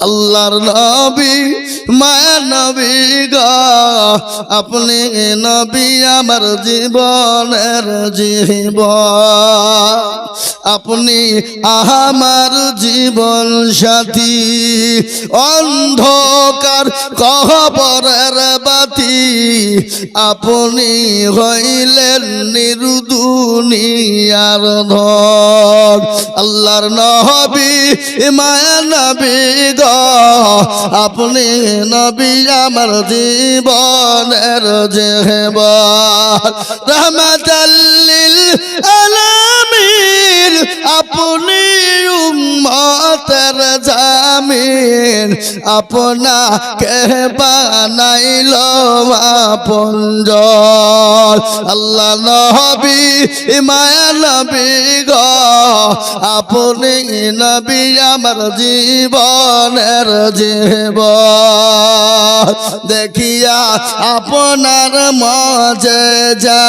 আল্লাহর নবী, মায়া নবী গা। আপনি নবী আমার জীবনের জীবন। আপনি আমার জীবন সাথী। অন্ধকার কহবরের বাতি। আপনি হইলেন নিরুদুনিয়ার ধন। আল্লাহর নহবি মায়া নবী গ। আপনি নবী আমার জীবনের জেব রহমতাল্লিল আলামিন উম্মতের জামিন আপনা কে বানাইল আপনজ আল্লাহ নবী, মায়া নবী গ, আপনি নবী আমার জীবনের জীব দেখিয়া আপনার মাঝে যা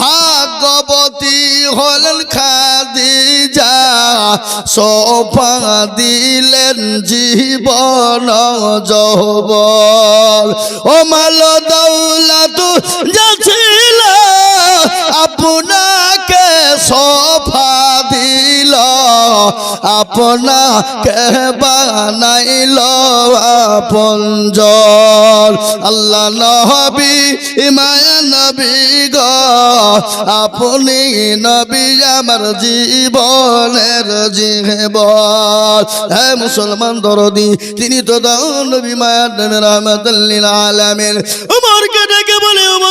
ভাগ্যবতী হলেন খাদিজা, সোফা দিলেন জীবন যৌবন। ও মাল দৌলত যাচ্ছিল আপনাকে সব আপনাকে বানাইল আপনজন আল্লাহ নবী মায়া নবী গ, আপনি নবী আমার জীবনের জীবন হে মুসলমান দরদি, তিনি তো দাও নবী নামে রহমতুল্লিল ডেকে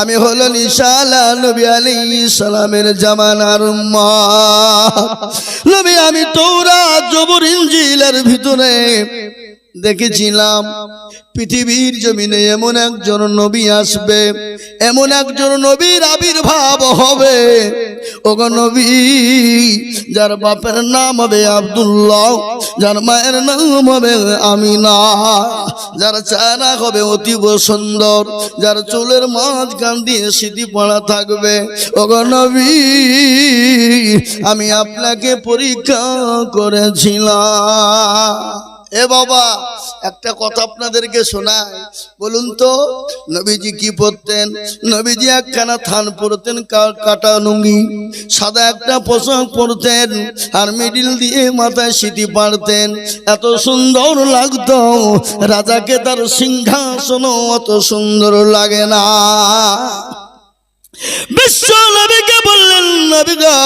আমি হলো নিশালা নবী আলী সালামের জামানার মা নবী আমি তোরা জবর ইঞ্জিলের ভিতরে দেখেছিলাম। পৃথিবীর জমিনে এমন একজন নবী আসবে, এমন একজন নবীর আবির্ভাব হবে। ওগো নবী, যার বাপের নাম হবে আব্দুল্লাহ, যার মায়ের নাম হবে আমিনা, যার চেহারা হবে অতীব সুন্দর, যার চুলের মাঝখান দিয়ে স্মৃতি পড়া থাকবে। ওগো নবী, আমি আপনাকে পরীক্ষা করেছিলাম। এ বাবা একটা কথা আপনাদেরকে শোনায় বলুন তো নবীজি কি পরতেন নবীজি একখানা থান পরতেন কাটা লুঙ্গি সাদা একটা পোশাক পরতেন আর মিডিল দিয়ে মাথায় সিটি পারতেন এত সুন্দর লাগতো রাজাকে তার সিংহাসন অত সুন্দর লাগে না। বিশ্ব নবীকে বললেন নবী গো,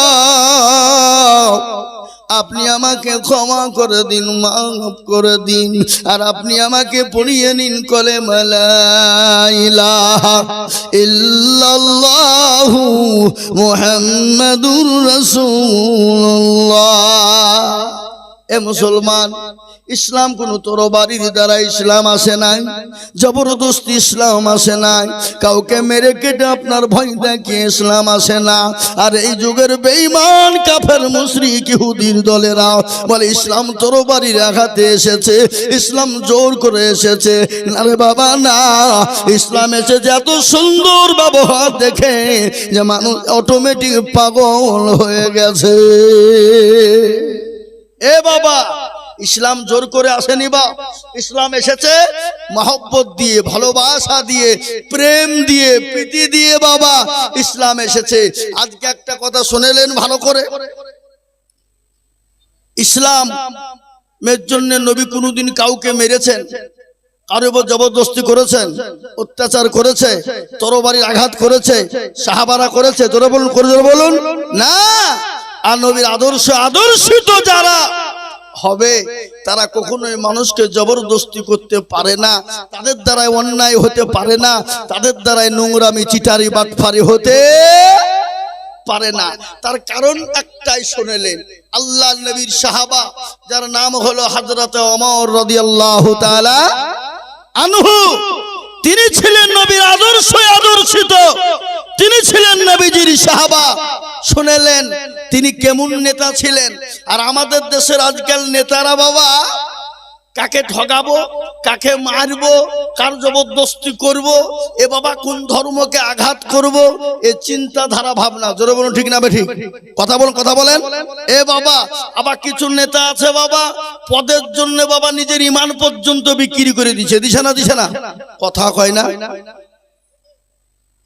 আপনি আমাকে ক্ষমা করে দিন, মাফ করে দিন, আর আপনি আমাকে পড়িয়ে নিন কলে ইল্লাল্লাহু মুহাম্মাদুর রাসূলুল্লাহ। এ মুসলমান, ইসলাম কোন তরবারির দ্বারা ইসলাম আসে নাই, জবরদস্তি ইসলাম আসে নাই, কাউকে মেরে কেটে আপনার ভয় দেখিয়ে ইসলাম আসে না। আর এই যুগের বেঈমান কাফের মুশরিক ইহুদির দলেরা বলে, ইসলাম তরবারির আঘাতে এসেছে, ইসলাম জোর করে এসেছে। না রে বাবা, না, ইসলাম এসেছে এত সুন্দর ব্যবহার দেখে যে মানুষ অটোমেটিক পাগল হয়ে গেছে। এ বাবা, ইসলাম জোর করে আসেনি বা? ইসলাম এসেছে মহব্বত দিয়ে, ভালোবাসা দিয়ে, প্রেম দিয়ে, প্রীতি দিয়ে বাবা, ইসলাম এসেছে। আজকে একটা কথা শুনেলেন ভালো করে? ইসলাম এর জন্য নবী কোনোদিন কাউকে মেরেছেন? কারও উপর জবরদস্তি করেছেন? অত্যাচার করেছে? তরবারির আঘাত করেছে? সাহাবারা করেছে? তোরা বলুন, করে জোরে বলুন। না! আর নবীর আদর্শ, আদর্শিত যারা হবে, তারা কখনোই মানুষকে জবরদস্তি করতে পারে না, তাদের দ্বারাই অন্যায় হতে পারে না, তাদের দ্বারাই নোংরামি, চিটারি, বাটফারি হতে পারে না। তার কারণ একটাই শুনেলেন আল্লাহ নবীর সাহাবা, যার নাম হলো হজরত অমর রাদিয়াল্লাহু তাআলা আনহু। তিনি ছিলেন নবীর আদর্শ আদর্শিত। তিনি ছিলেন নবীজির সাহাবা। শুনেলেন, তিনি কেমন নেতা ছিলেন? আর আমাদের দেশের আজকাল নেতারা বাবা কাকে ঠগাবো, কাকে মারবো, কার জবরদস্তি করব, এ বাবা কোন ধর্মকে আঘাত করব, এ চিন্তাধারা ভাবনা। জোরে বলুন, ঠিক না বেঠিক? কথা বলুন, কথা বলেন। এ বাবা, আবার কিছু নেতা আছে বাবা, পদের জন্য বাবা নিজের ইমান পর্যন্ত বিক্রি করে দিছে দিছে না দিছে না? কথা কয় না?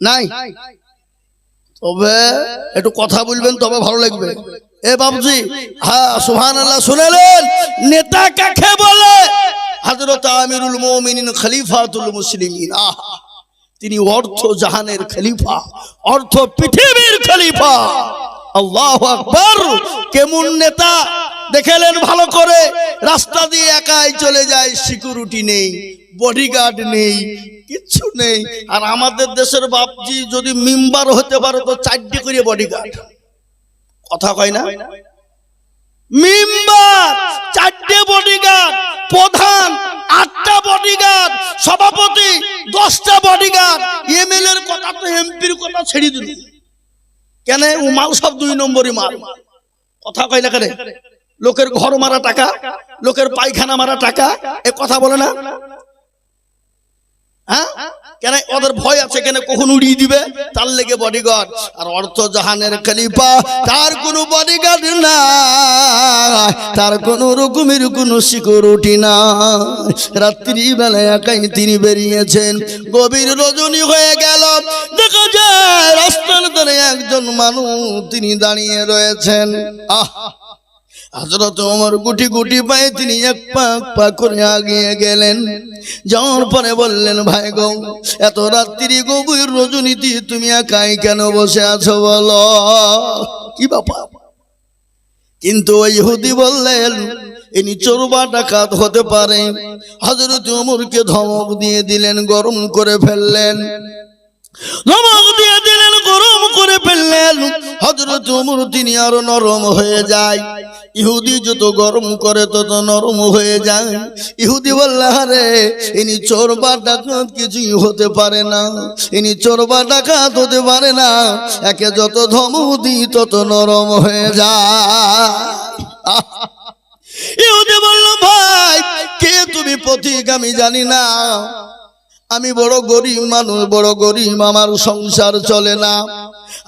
নাই? তবে একটু কথা বলবেন, তবে ভালো লাগবে। এ বাবজি হ্যাঁ সুহান আল্লাহ শুনেলেন? নেতা কাকে বলে? হজরত আমিরুল মোমিনিন খলিফাতুল মুসলিমিন। আহা তিনি অর্থ জাহানের খলিফা অর্থ পৃথিবীর খলিফা। আল্লাহ আকবর। কেমন নেতা? দেখেলেন ভালো করে? রাস্তা দিয়ে একাই চলে যায় সিকিউরিটি নেই বডিগার্ড নেই কিচ্ছু নেই। আর আমাদের দেশের বাপজি যদি মেম্বার হতে পারে তো চারটি করে বডিগার্ড। কথা কয় না? মেম্বার চারটে বডিগার্ড প্রধান আটটা বডিগার্ড সভাপতি দশটা বডিগার্ড এমএল এর কথা তো এমপির কথা ছেড়ে দিল। কেন? ও মাল সব দুই নম্বরই মাল। কথা কয় না কেন? লোকের ঘর মারা টাকা লোকের পায়খানা মারা টাকা এ কথা বলে না? হ্যাঁ? কেন ওদের ভয় আছে? কেন কখন উড়িয়ে দিবে? তার লেগে বডিগার্ড আর অর্থ জাহানের খলিফা তার কোনো বডিগার্ড না তার কোন রকমের কোনো সিকিউরিটি না রাত্রি বেলায় একাই তিনি বেরিয়েছেন। গভীর রজনী হয়ে গেল। দেখা যায় রাস্তার ধারে একজন মানুষ তিনি দাঁড়িয়ে রয়েছেন। আহ! হজরত ওমর গুটি গুটি পায়ে তিনি এক পা এক পা করে আগিয়ে গেলেন। যাওয়ার পরে বললেন, ভাই গো, এত রাত্রি গভীর রজনীতি তুমি একাই কেন বসে আছো বলো? কি বাপা কিন্তু ওই ইহুদি বললেন, ইনি চোরবা ডাকাত হতে পারে। হজরত ওমরকে ধমক দিয়ে দিলেন, গরম করে ফেললেন। ধমক করে ফেললেন হজরত উমর, তিনি আরও নরম হয়ে যায়। ইহুদি যত গরম করে, তত নরম হয়ে যায়। ইহুদি বললে, আরে, ইনি চোর বা ডাকাত, কিছুই হতে পারে না। ইনি চোর বা ডাকাত হতে পারে না। একে যত ধমক দিই তত নরম হয়ে যায়! ইহুদি বলল, ভাই, কে তুমি পথিক আমি জানি না। আমি বড় গরিব মানুষ, বড় গরিব, আমার সংসার চলে না।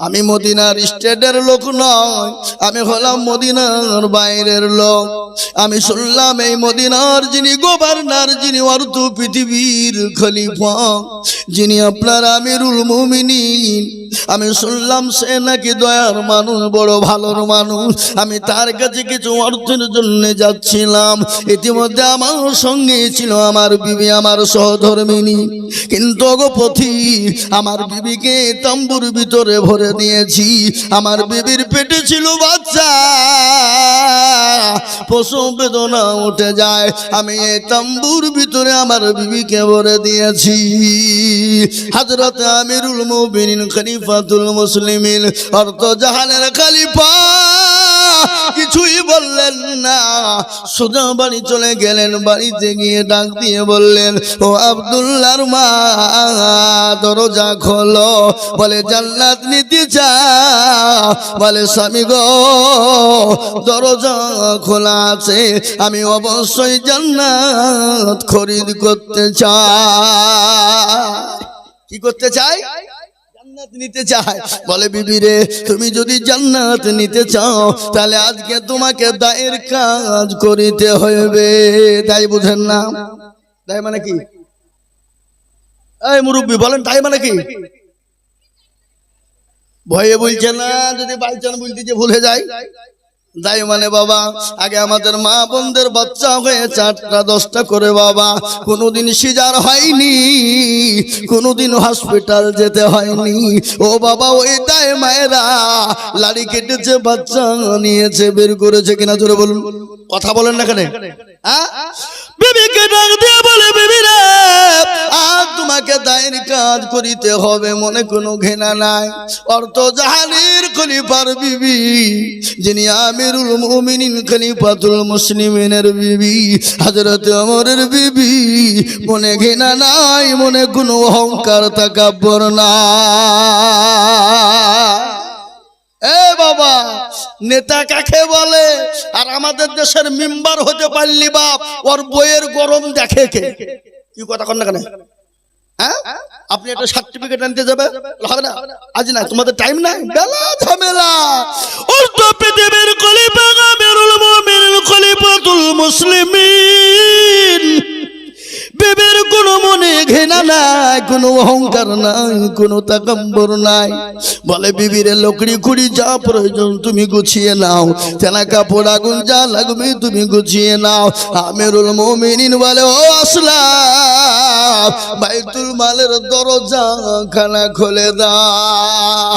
আমি মদিনার স্টেটের লোক নয়, আমি হলাম মদিনার বাইরের লোক। আমি শুনলাম এই মদিনার যিনি গভর্নর, যিনি অর্থ পৃথিবীর খলিফা, যিনি আপনার আমিরুল মুমিনিন। আমি শুনলাম সে নাকি দয়ার মানুষ, বড় ভালোর মানুষ। আমি তার কাছে কিছু অর্থের জন্য যাচ্ছিলাম। ইতিমধ্যে আমার সঙ্গে ছিল আমার বিবি, আমার সহধর্মিনী। কিন্তু অগপথি আমার বিবিকে তাম্বুর ভিতরে ভরে দিয়েছি আমার বিবির পেটে ছিল বাচ্চা। প্রসব বেদনা উঠে যায়। আমি এই তাম্বুর ভিতরে আমার বিবিকে ভরে দিয়েছি। হাজরত আমিরুল মুবিন খলিফাতুল মুসলিমিন অর্থ জাহানের খলিফা কিছুই বললেন না। সোজা বাড়ি চলে গেলেন, বাড়িতে গিয়ে ডাক দিয়ে বললেন, ও আব্দুল্লাহর মা, দরজা খোলো। বলে, জান্নাত নিতে চা বলে, স্বামী গো, দরজা খোলা আছে, আমি অবশ্যই জান্নাত খরিদ করতে চাই। কি করতে চাই? জান্নাত নিতে চায়। বলে বিবি রে তুমি যদি জান্নাত নিতে চাও তাহলে আজকে তোমাকে দায়ের কাজ করিতে হইবে। তাই বুঝেন না। তাই মানে কি? এই মুরব্বী বলেন তাই মানে কি? ভয়ে বলছে না যদি বাইচান বলতে যে ভুলে যায়। তাই মানে বাবা, আগে আমাদের মা বোনদের বাচ্চা হয়ে চারটা, দশটা করে বাবা, কোনোদিন সিজার হয়নি, কোনোদিন হসপিটাল যেতে হয়নি। ও বাবা ওই দায় মায়েরা, লাড়ি কেটেছে, বাচ্চা নিয়েছে, বের করেছে কিনা জোরে বলুন। কথা বলেন না কেন হ্যাঁ? বিবিকে ডাক দিয়ে বলে, বিবি আপনাকে দায়ের কাজ করিতে হবে, মনে কোনো ঘৃণা নাই। অর্থ জাহানের খলিফার বিবি, যিনি আমিরুল মুমিনিন, খলিফাতুল মুসলিমিনের বিবি। হযরত ওমরের বিবি, মনে ঘৃণা নাই, মনে কোনো অহংকার, তাকাব্বর না এ বাবা, নেতা কাকে বলে? আর আমাদের দেশের মেম্বার হতে পারলি বাপ, ওর বইয়ের গরম দেখে কে? কি কথা কন না কেন? হ্যাঁ? আপনি একটা সার্টিফিকেট আনতে যাবে। হবে না? আজ না তোমাদের টাইম নাই? বেলা ঝামেলা। উল্টো পৃথিবীর খলিফা আমিরুল মুমিনিন খলিফাতুল মুসলিমিন। বিবির কোনো মনে ঘেনা নাই কোনো অহংকার নাই, কোনো তাকম্বর নাই। বলে, বিবির লোকড়ি খুঁড়ি, যা প্রয়োজন তুমি গুছিয়ে নাও। তেনা কাপড় আগুন যা লাগবে তুমি গুছিয়ে নাও। আমিরুল মোমিনিন বলে, ও আসলাম, বাইতুল মালের দরজা খানা খুলে দাও।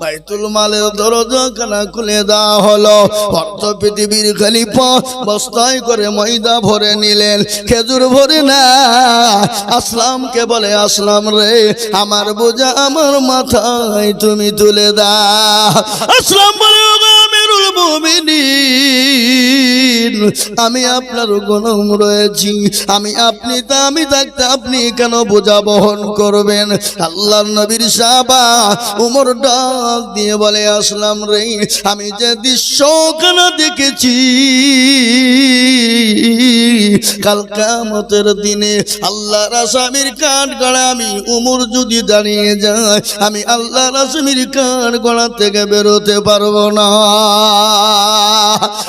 বাইতুল মালের দরজা খানা খুলে দেওয়া হলো। অর্থ পৃথিবীর খালিফা বস্তায় করে ময়দা ভরে নিলেন। খেজুর ভরে না, আসলামকে বলে, আসলাম রে আমার বোঝা আমার মাথায় তুমি তুলে দাও। আসলাম বলে "ও গো আমিরুল আমি আপনার গণম রয়েছি। আমি আপনি তা আমি থাকতে আপনি কেন বোঝা বহন করবেন? আল্লাহ নবীর সাবা উমর ডাক দিয়ে বলে, আসলাম রে, আমি যে দৃশ্য কেন দেখেছি? কাল কামতের দিনে আল্লাহ রাসামির কাঠ গড়া আমি উমর যদি দাঁড়িয়ে যায়, আমি আল্লাহ রাসামির কাঠ গড়া থেকে বেরোতে পারব না।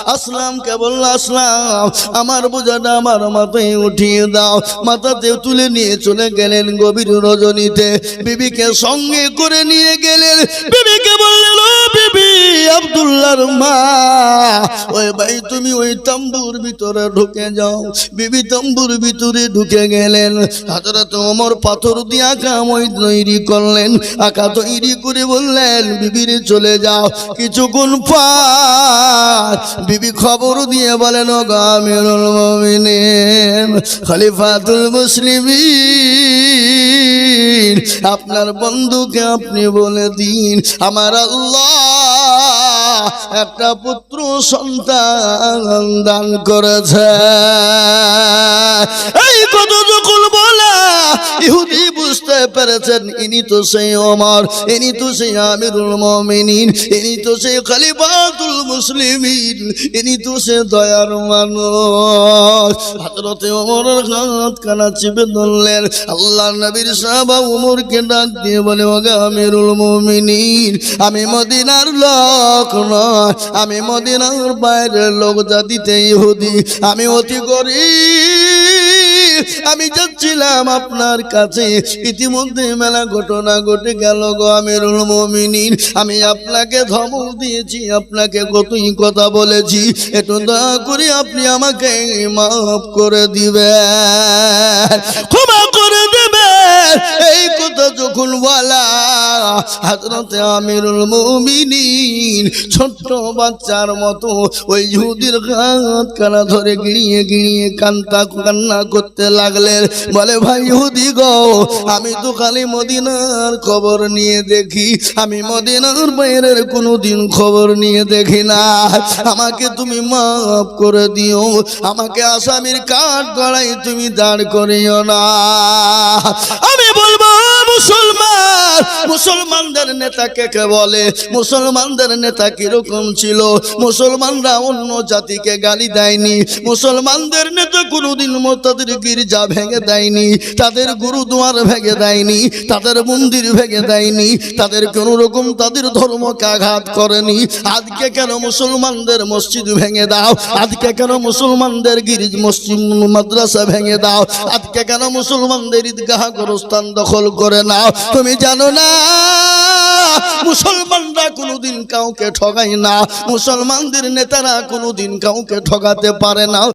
আসলাম, কেবল আসলাম। আমার বোঝাটা আমার মাথায় উঠিয়ে দাও। মাথাতে তুলে নিয়ে চলে গেলেন গভীর রজনীতে। বিবিকে সঙ্গে করে নিয়ে গেলেন। বিবিকে বললেন বিবি আব্দুল্লাহর মা। ওই ভাই, তুমি ওই তাম্বুর ভিতরে ঢুকে যাও। বিবি তাম্বুর ভিতরে ঢুকে গেলেন। হাজরত ওমর পাথর দিয়ে আঁকা মই তৈরি করলেন। আঁকা তৈরি করে বললেন, বিবির চলে যাও, কিছুক্ষণ পর। বিবি খবর দিয়ে বলেন ও গামিরুল মুমিনিন, খলিফাতুল মুসলিমিন, আপনার বন্ধুকে আপনি বলে দিন। আমার আল্লাহ Allah একটা পুত্র সন্তান দান করেছে। এই কত যখন বলা, ইহুদি বুঝতে পেরেছেন, ইনি তো সেই ওমর, ইনি তো সেই আমিরুল মুমিনিন, ইনি তো সেই খলিফাতুল মুসলিমিন, ইনি তো সে দয়ার মানুষ। হযরতে ওমরের হাত কানা চিপে ধরলেন। আল্লাহ নবীর সাহাবা ওমরকে ডাক দিয়ে বলে, ওগা আমিরুল মুমিনিন, আমি মদিনার লোক নয় আমি মদিনার বাইরের লোক জাতিতে ইহুদি, আমি অতি গরিব। আমি যাচ্ছিলাম আপনার কাছে, ইতিমধ্যে মেলা ঘটনা ঘটে গেল গো আমিরুল মুমিনিন। আমি আপনাকে ধমক দিয়েছি, আপনাকে কতই কথা বলেছি, একটু দয়া করে আপনি আমাকে মাফ করে করে দেবেন এই কথা যখন বলা, হাজরতে আমিরুল মুমিনিন ছোট্ট বাচ্চার মতো ওই ইহুদির হাত কানা ধরে গিড়িয়ে গিড়িয়ে কান্তা কান্না করতে লাগলেন। বলে, ভাই ইহুদি গো, আমি তো খালি মদিনার খবর নিয়ে দেখি। আমি মদিনার বাইরের কোনো দিন খবর নিয়ে দেখি না। আমাকে তুমি মাফ করে দিও। আমাকে আসামির কাঠ গড়াই তুমি দাঁড় করিও না। আমি বলব? মুসলমান, মুসলমানদের নেতা কে কে বলে? মুসলমানদের নেতা কীরকম ছিল? মুসলমানরা অন্য জাতিকে গালি দেয়নি। মুসলমানদের নেতা কোনোদিন তাদের গির্জা ভেঙে দেয়নি। তাদের গুরুদুয়ার ভেঙে দেয়নি। তাদের মন্দির ভেঙে দেয়নি। তাদের কোনো রকম তাদের ধর্মকে আঘাত করেনি। আজকে কেন মুসলমানদের মসজিদ ভেঙে দাও? আজকে কেন মুসলমানদের গিরিজ, মসজিদ, মাদ্রাসা ভেঙে দাও? আজকে কেন মুসলমানদের ঈদগাহ গোরস্থান দখল করে নাও, তুমি জানো না, মুসলমানরা কোনোদিন কাউকে ঠগাই না, মুসলমানদের নেতারা কোনোদিন কাউকে ঠগাতে পারে না।